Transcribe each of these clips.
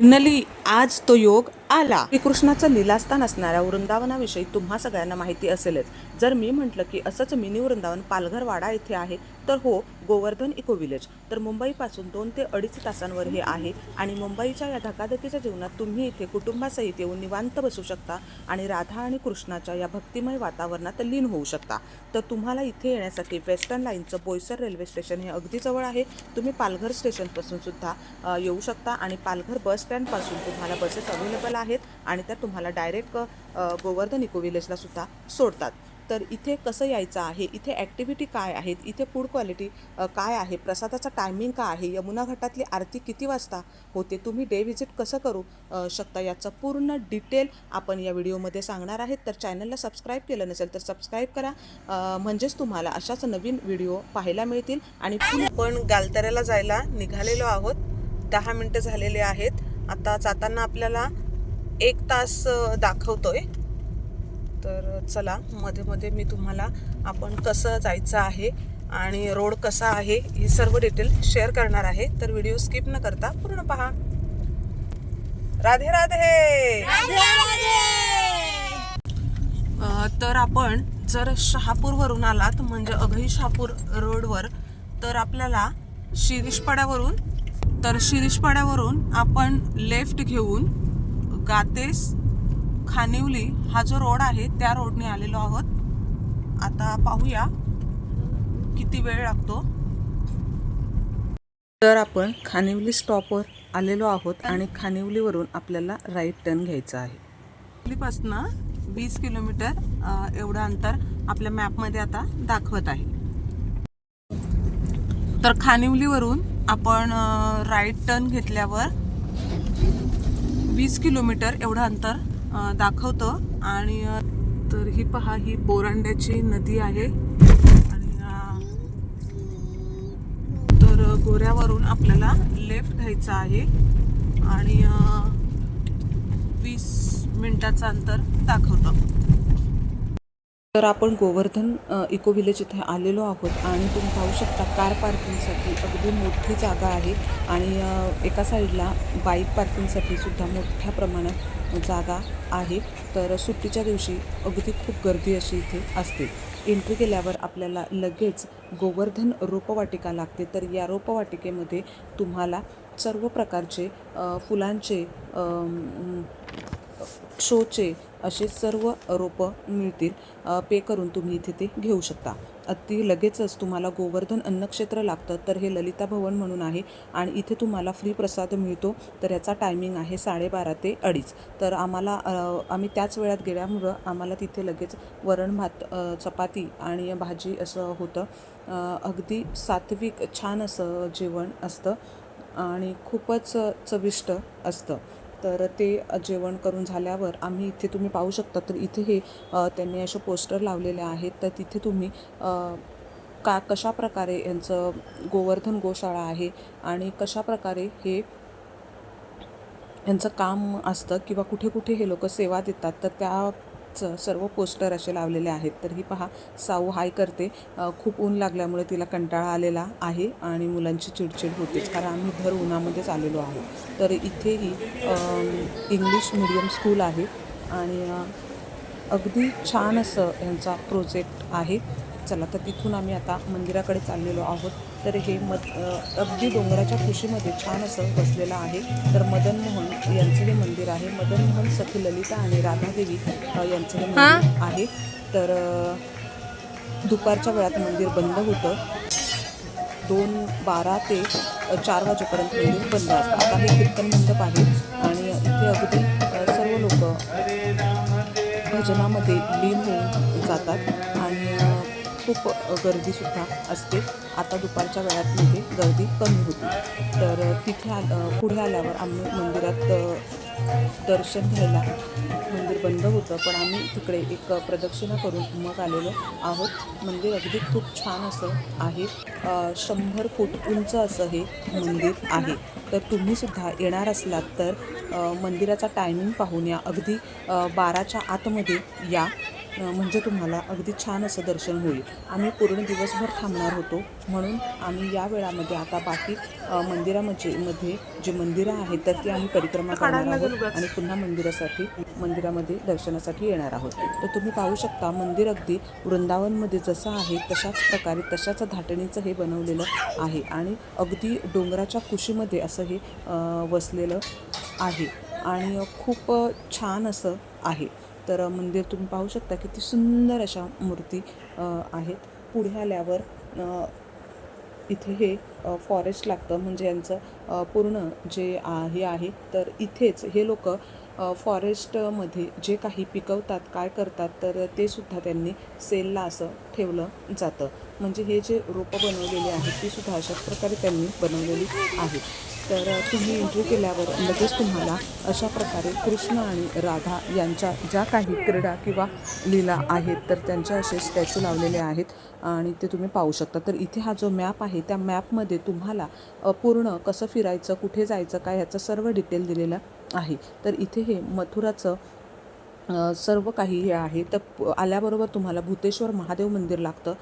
Finally आज तो योग आला. श्रीकृष्णाचं लिलास्थान असणाऱ्या वृंदावनाविषयी तुम्हा सगळ्यांना माहिती असेलच. जर मी म्हटलं की असंच मिनी वृंदावन पालघर वाडा येथे आहे तर हो गोवर्धन इको विलेज तर मुंबईपासून दोन ते अडीच तासांवर हे आहे आणि मुंबईच्या या धकाधकीच्या जीवनात तुम्ही इथे कुटुंबासहित येऊन निवांत बसू शकता आणि राधा आणि कृष्णाच्या या भक्तिमय वातावरणात लीन होऊ शकता. तर तुम्हाला इथे येण्यासाठी वेस्टर्न लाईनचं बोईसर रेल्वे स्टेशन हे अगदी जवळ आहे. तुम्ही पालघर स्टेशनपासून सुद्धा येऊ शकता आणि पालघर बस स्टँडपासून तुम्हाला बसेस अवेलेबल आहेत आणि त्या तुम्हाला डायरेक्ट गोवर्धन इको विलेजला सुद्धा सोडतात. तर इथे कसं यायचं आहे? इथे ॲक्टिव्हिटी काय आहेत? इथे फूड क्वालिटी काय आहे? प्रसादाचा टायमिंग काय आहे? यमुना घाटातली आरती किती वाजता होते? तुम्ही डे व्हिजिट कसं करू शकता? याचं पूर्ण डिटेल आपण या व्हिडिओमध्ये सांगणार आहेत. तर चॅनलला सबस्क्राईब केलं नसेल तर सबस्क्राईब करा. म्हणजेच तुम्हाला अशाच नवीन व्हिडिओ पाहायला मिळतील आणि आपण गालतऱ्याला जायला निघालेलो आहोत. दहा मिनटं झालेले आहेत. आता जाताना आपल्याला एक तास दाखवतोय. तर चला मध्ये मध्ये मी तुम्हाला आपण कसं जायचं आहे आणि रोड कसा आहे हे सर्व डिटेल शेअर करणार आहे. तर व्हिडिओ स्किप न करता पूर्ण पहा. राधे राधे! तर आपण जर शहापूरवरून आलात म्हणजे अघई शहापूर रोडवर तर आपल्याला शिरीषपाड्यावरून तर शिरीषपाड्यावरून आपण लेफ्ट घेऊन गातेस खानिवली हा जो रोड आहे त्या रोडने आलेलो आहोत. आता पाहूया किती वेळ लागतो. तर आपण खानिवली स्टॉपवर आलेलो आहोत आणि खानिवलीवरून आपल्याला राईट टर्न घ्यायचा आहे. खानिवलीपासनं वीस किलोमीटर एवढं अंतर आपल्या मॅपमध्ये आता दाखवत आहे. तर खानिवलीवरून आपण राईट टर्न घेतल्यावर वीस किलोमीटर एवढं अंतर दाखवतं. आणि तर ही पहा ही बोरांड्याची नदी आहे. आणि तर गोऱ्यावरून आपल्याला लेफ्ट घ्यायचं आहे. आणि वीस मिनटाचं अंतर दाखवतं. तर आपण गोवर्धन इको विलेज इथे आलेलो आहोत आणि तुम्ही पाहू शकता कार पार्किंगसाठी अगदी मोठी जागा आहे आणि एका साईडला बाईक पार्किंगसाठी सुद्धा मोठ्या प्रमाणात जागा आहे. तर सुट्टीच्या दिवशी अगदी खूप गर्दी अशी इथे असते. एंट्री केल्यावर आपल्याला लगेच गोवर्धन रोपवाटिका लागते. तर या रोपवाटिकेमध्ये तुम्हाला सर्व प्रकारचे फुलांचे शोचे असे सर्व रोपं मिळतील. पे करून तुम्ही इथे ते घेऊ शकता. अगदी लगेचच तुम्हाला गोवर्धन अन्नक्षेत्र लागतं तर हे ललिता भवन म्हणून आहे आणि इथे तुम्हाला फ्री प्रसाद मिळतो. तर याचा टायमिंग आहे साडेबारा ते अडीच. तर आम्हाला आम्ही त्याच वेळात गेल्यामुळं आम्हाला तिथे लगेच वरण भात चपाती आणि भाजी असं होतं. अगदी सात्विक छान असं जेवण असतं आणि खूपच चविष्ट असतं. तर ते जेवण करून झाल्यावर आम्ही इथे तुम्ही पाहू शकता. तर इथे हे त्यांनी असे पोस्टर लावलेले आहेत. तर तिथे तुम्ही का कशा प्रकारे यांचं गोवर्धन गोशाळा आहे आणि कशा प्रकारे हे यांचं काम असतं किंवा कुठे कुठे हे लोक सेवा देतात तर त्या चं सर्व पोस्टर असे लावलेले आहेत. तर ही पहा साऊ हाय करते. खूप ऊन लागल्यामुळे तिला कंटाळा आलेला आहे आणि मुलांची चिडचिड होतेच. कारण आम्ही भर उन्हामध्येच आलेलो आहोत. तर इथेही इंग्लिश मिडियम स्कूल आहे. आणि अगदी छान असं यांचा प्रोजेक्ट आहे. चला तर तिथून आम्ही आता मंदिराकडे चाललेलो आहोत. तर हे मद अगदी डोंगराच्या कुशीमध्ये छान असं बसलेलं आहे. तर मदन मोहन यांचं हे मंदिर आहे. मदन मोहन सखी ललिता आणि राधादेवी यांचं हे मंदिर आहे. तर दुपारच्या वेळात मंदिर बंद होतं. दोन बारा ते चार वाजेपर्यंत मंदिर बंद असतं. आता हे कीर्तन मंडप आहे आणि इथे अगदी सर्व लोक भजनामध्ये लीन होऊन जातात. खूप गर्दीसुद्धा असते. आता दुपारच्या वेळात तिथे गर्दी कमी होती. तर तिथे आल पुढे आल्यावर आम्ही मंदिरात दर्शन घ्यायला मंदिर बंद होतं. पण आम्ही तिकडे एक प्रदक्षिणा करून मग आलेलो आहोत. मंदिर अगदी खूप छान असं आहे. शंभर फूट उंच असं हे मंदिर आहे. तर तुम्हीसुद्धा येणार असलात तर मंदिराचा टायमिंग पाहून या. अगदी बाराच्या आतमध्ये या. म्हणजे तुम्हाला अगदी छान असं दर्शन होईल. आम्ही पूर्ण दिवसभर थांबणार होतो. म्हणून आम्ही या वेळामध्ये आता बाकी मंदिरामध्ये मध्ये जे मंदिरं आहेत तर ती आम्ही परिक्रमा करणार आहोत आणि पुन्हा मंदिरासाठी मंदिरामध्ये दर्शनासाठी येणार आहोत. तर तुम्ही पाहू शकता मंदिर अगदी वृंदावनमध्ये जसं आहे तशाच प्रकारे तशाच धाटणीचं हे बनवलेलं आहे. आणि अगदी डोंगराच्या कुशीमध्ये असं हे वसलेलं आहे. आणि खूप छान असं आहे. तर मंदिर तुम्ही पाहू शकता किती सुंदर अशा मूर्ती आहेत. पुढे आल्यावर इथे हे फॉरेस्ट लागतं. म्हणजे यांचं पूर्ण जे हे आहे तर इथेच हे लोक फॉरेस्टमध्ये जे काही पिकवतात काय करतात तर ते सुद्धा त्यांनी सेलला असं ठेवलं जातं. म्हणजे हे जे रोपं बनवलेली आहेत ती सुद्धा अशाच प्रकारे त्यांनी बनवलेली आहेत. तर तुम्ही एंट्री केल्यावर लगेच तुम्हाला अशा प्रकारे कृष्ण आणि राधा यांच्या ज्या काही क्रीडा किंवा लीला आहेत तर त्यांचे असे स्टॅच्यू लावलेले आहेत आणि ते तुम्ही पाहू शकता. तर इथे हा जो मॅप आहे त्या मॅपमध्ये तुम्हाला पूर्ण कसं फिरायचं कुठे जायचं काय ह्याचं सर्व डिटेल दिलेलं आहे. तर इथे हे मथुराचं सर्व काही हे आहे. तर आल्याबरोबर तुम्हाला भूतेश्वर महादेव मंदिर लागतं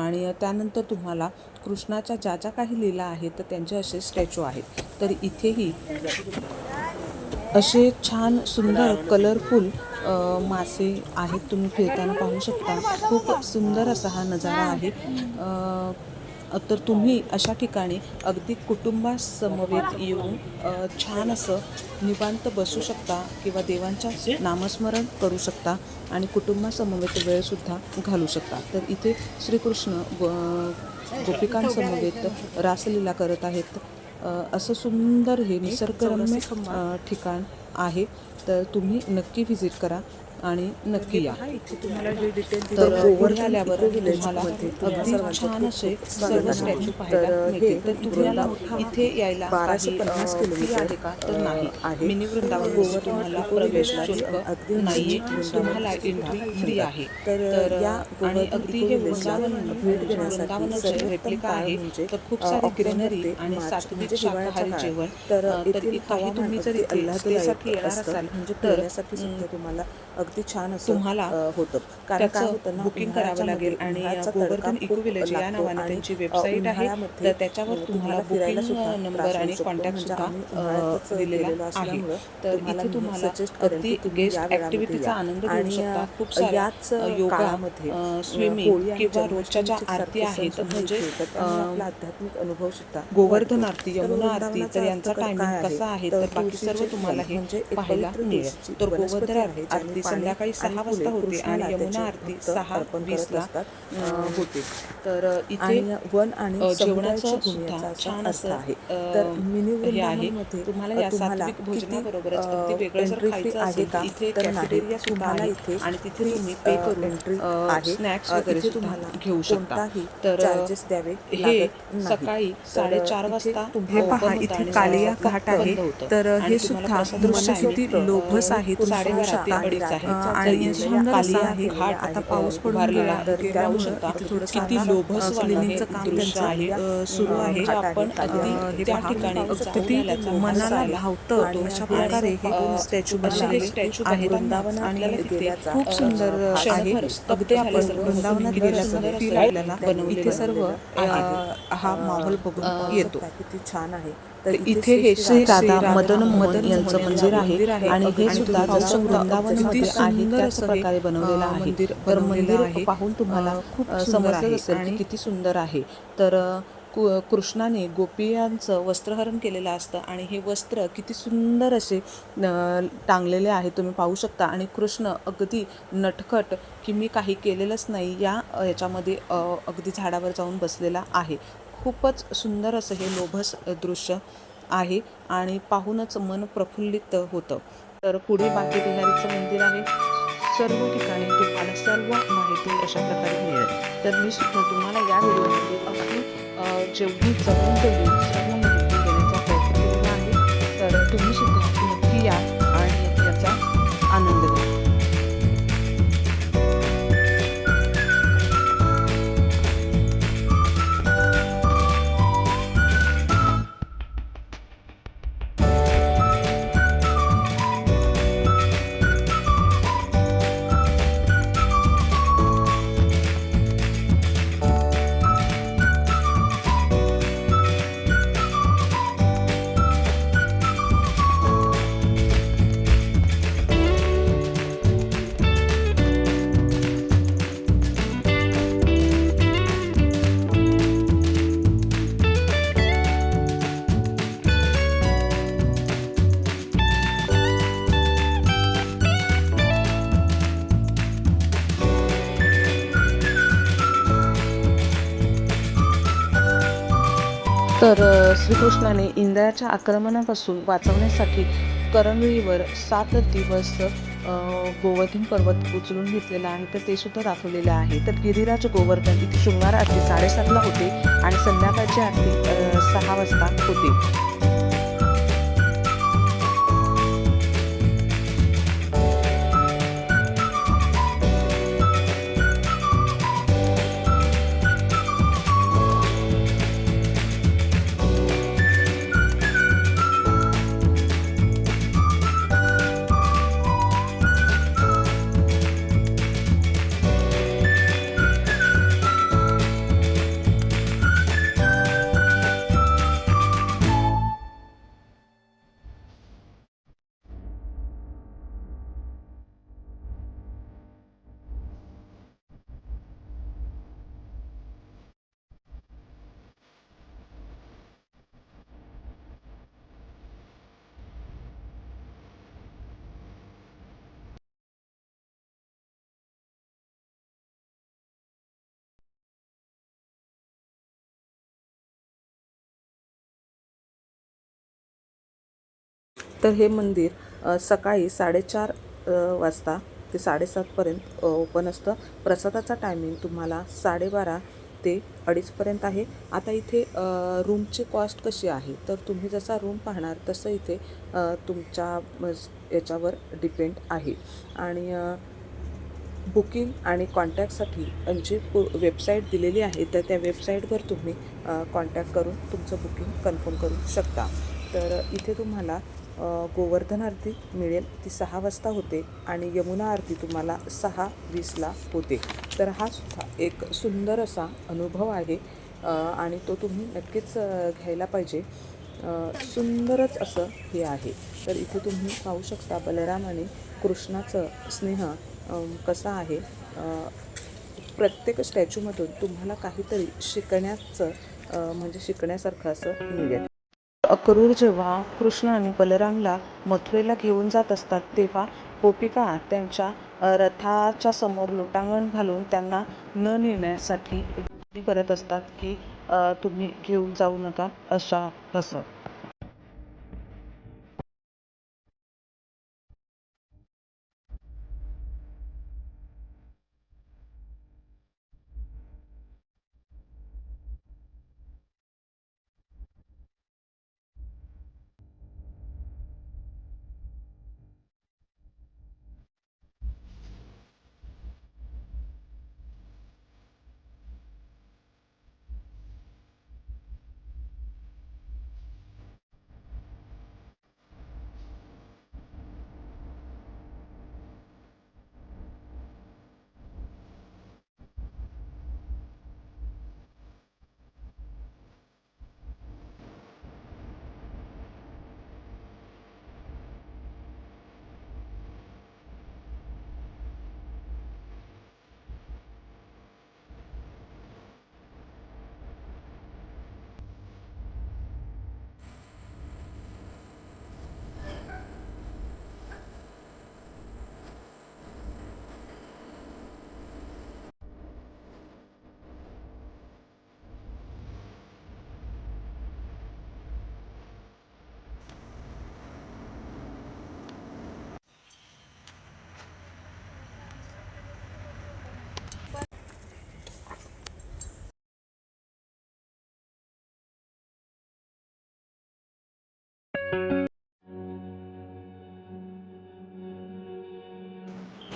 आणि त्यानंतर तुम्हाला कृष्णाच्या ज्या ज्या काही लीला आहेत तर त्यांचे असे स्टॅच्यू आहेत. तर इथेही असे छान सुंदर कलरफुल मासे आहेत. तुम्ही फिरताना पाहू शकता. खूप सुंदर असा हा नजारा आहे. तर तुम्ही अशा ठिकाणी अगदी कुटुंबासमवेत येऊन छान असं निवांत बसू शकता किंवा देवांच्या नामस्मरण करू शकता आणि कुटुंबासमवेत वेळसुद्धा घालू शकता. तर इथे श्रीकृष्ण ग गोपिकांसमवेत रासलीला करत आहेत. असं सुंदर हे निसर्गरम्य ठिकाण आहे. तर तुम्ही नक्की व्हिजिट करा आणि नक्की या. तर गोवर आल्यावर तुम्हाला अगदी छान असे सर्व स्टॅच्यू पाहायला मिळतील. तर तुम्हाला इथे यायला बाराशे पन्नास किलोमीटर, आहे का? तर नाही. आहे. मिनी वृंदावन गोवर तुम्हाला प्रवेश शुल्क अगदी नाहीये. वृंदावन तुम्हाला एंट्री फ्री आहे. तर आणि अगदी हे वृंदावन भेट देण्यासाठी वृंदावनाचे रेप्लिका आहे? म्हणजे, तर खूप सारी ऑक्टोबर ग्रीनरी आणि सात्विक म्हणजे शाकाहारी. जेवण. तर काही तुम्ही जर इथे स्टेसाठी येणार. असाल. म्हणजे फिरण्यासाठी सुद्धा तुम्हाला अगदी छान असं तुम्हाला होतं. कारण काय होतं ना बुकिंग करावं लागेल आणि गोवर्धन इको विलेज या नावाने त्यांची वेबसाईट आहे तर त्याच्यावर तुम्हाला फिरायला बुकिंग सुद्धा नंबर आणि. कॉन्टॅक्ट म्हणजे सुद्धा दिलेला आहे. तर इथे तुम्हाला अगदी गेस्ट या. आनंद घेऊ आणि, शकता. खूप याच, अ, योगा काळामध्ये, अ, स्विमिंग किंवा रोजच्या ज्या आरती आहेत म्हणजे आध्यात्मिक अनुभव सुद्धा गोवर्धन. आरती यमुना आरती तर यांचा टायमिंग कसा आहे? तर बाकी सर्व तुम्हाला हे म्हणजे पाहायला तर गोवर्धन आरती संध्याकाळी सहा वाजता होते आणि यमुना आरती सहा वीसला होते तर इथे वन आणि जेवणाचं सुद्धा छान असं आहे तर मिनी हे आहे तुम्हाला या सात्विक भोजनाबरोबरच अगदी वेगळं जर खायचं असेल? तर इथे. कॅफेटेरिया सुद्धा आहे इथे आणि तिथे तुम्ही पे करून. स्नॅक्स वगैरे तुम्हाला घेऊ शकता तर charges द्यावे हे. सकाळी साडेचार वाजता open पहा, इथे कालिया घाट आहे. तर हे सुद्धा अ, लोभस आहे. साडेबारा ते आणि अडीच आहे सुंदर असा आता पाऊस पडून गेला, किती लोभस क्लिनिंगचं काम त्यांचं, आहे सुरू आहे. म्हणजे आपण अगदी. हे त्या ठिकाणी आल्याचा मनाला भावतं. अशा प्रकारे हे स्टॅच्यू आहे. वृंदावन आणि खूप सुंदर आहे अगदी आपण. वृंदावनात गेल्याचं आपल्याला इथे सर्व हा माहोल बघून येतो किती छान आहे तर इथे हे श्री राधा मदन मोहन यांचं मंदिर आहे आणि हे सुद्धा जसं वृंदावनमध्ये आहे त्याच प्रकारे बनवलेलं आहे. तर मंदिर पाहून तुम्हाला खूप समजलं असेल की किती सुंदर आहे. तर कु- कृष्णाने गोपियांचं वस्त्रहरण केलेलं असतं आणि हे वस्त्र किती सुंदर असे टांगलेले आहे तुम्ही पाहू शकता. आणि कृष्ण अगदी नटखट की मी काही केलेलंच नाही या याच्यामध्ये अगदी झाडावर जाऊन बसलेला आहे. खूपच सुंदर असं हे लोभस दृश्य आहे आणि पाहूनच मन प्रफुल्लित होतं. तर पुढे बाकी बिहारीचं मंदिर आहे. सर्व ठिकाणी तुम्हाला सर्व माहिती अशा प्रकारे मिळेल. तर मी सुद्धा तुम्हाला या व्हिडिओमध्ये अगदी जेवढी जमून तेवढी सर्व तर श्रीकृष्णाने इंद्राच्या आक्रमणापासून वाचवण्यासाठी करंगळीवर सात दिवस गोवर्धन पर्वत उचलून घेतलेला आहे. तर ते सुद्धा दाखवलेलं आहे. तर गिरिराज गोवर्धन इथे शृंगार आरती साडेसातला होते आणि संध्याकाळची आरती सहा वाजता होते. तर हे मंदिर सकाळी साडेचार वाजता ते साडेसातपर्यंत ओपन असतं. प्रसादाचा टायमिंग तुम्हाला साडेबारा ते अडीचपर्यंत आहे. आता इथे रूमची कॉस्ट कशी आहे? तर तुम्ही जसा रूम पाहणार तसं इथे तुमच्या याच्यावर डिपेंड आहे. आणि बुकिंग आणि कॉन्टॅक्टसाठी जी पु वेबसाईट दिलेली आहे तर त्या वेबसाईटवर तुम्ही कॉन्टॅक्ट करून तुमचं बुकिंग कन्फर्म करू शकता. तर इथे तुम्हाला गोवर्धन आरती मिळेल. ती सहा वाजता होते आणि यमुना आरती तुम्हाला सहा वीसला होते. तर हा सुद्धा एक सुंदर असा अनुभव आहे. आणि तो तुम्ही नक्कीच घ्यायला पाहिजे. सुंदरच असं हे आहे. तर इथे तुम्ही पाहू शकता बलराम आणि कृष्णाचं स्नेह कसा आहे. प्रत्येक स्टॅच्यूमधून तुम्हाला काहीतरी शिकण्याचं म्हणजे शिकण्यासारखं असं मिळेल. अक्रूर जेव्हा कृष्ण आणि बलरामला मथुरेला घेऊन जात असतात तेव्हा गोपिका त्यांच्या रथाच्या समोर लोटांगण घालून त्यांना न नेण्यासाठी विनंती करत असतात की तुम्ही घेऊन जाऊ नका अशा असं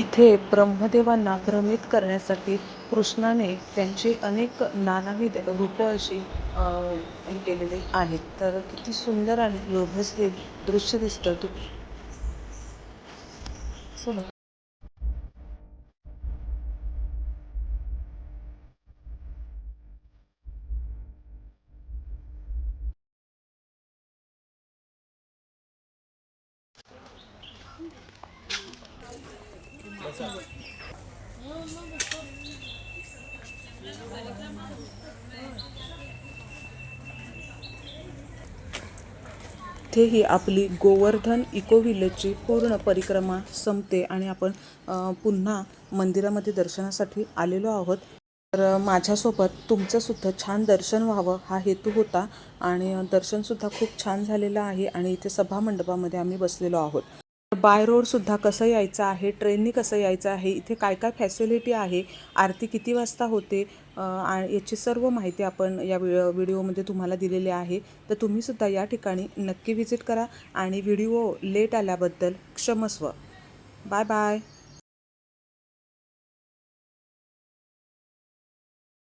इथे ब्रह्मदेवांना भ्रमित करण्यासाठी कृष्णाने त्यांची अनेक नानाविध रूपं अशी हे केलेली आहेत. तर किती सुंदर आणि लोभस हे दृश्य दिसतं तू. इथे ही आपली गोवर्धन इको विलेजची पूर्ण परिक्रमा संपते आणि आपण पुन्हा मंदिरामध्ये दर्शनासाठी आलेलो आहोत. तर माझ्यासोबत तुमचंसुद्धा छान दर्शन व्हावं हा हेतू होता आणि दर्शनसुद्धा खूप छान झालेलं आहे आणि इथे सभा मंडपामध्ये आम्ही बसलेलो आहोत. बाय रोडसुद्धा कसं यायचं आहे? ट्रेननी कसं यायचं आहे? इथे काय काय फॅसिलिटी आहे? आरती किती वाजता होते? याची सर्व माहिती आपण या व्हिडिओमध्ये तुम्हाला दिलेली आहे. तर तुम्हीसुद्धा या ठिकाणी नक्की व्हिजिट करा आणि व्हिडिओ लेट आल्याबद्दल क्षमस्व. Bye bye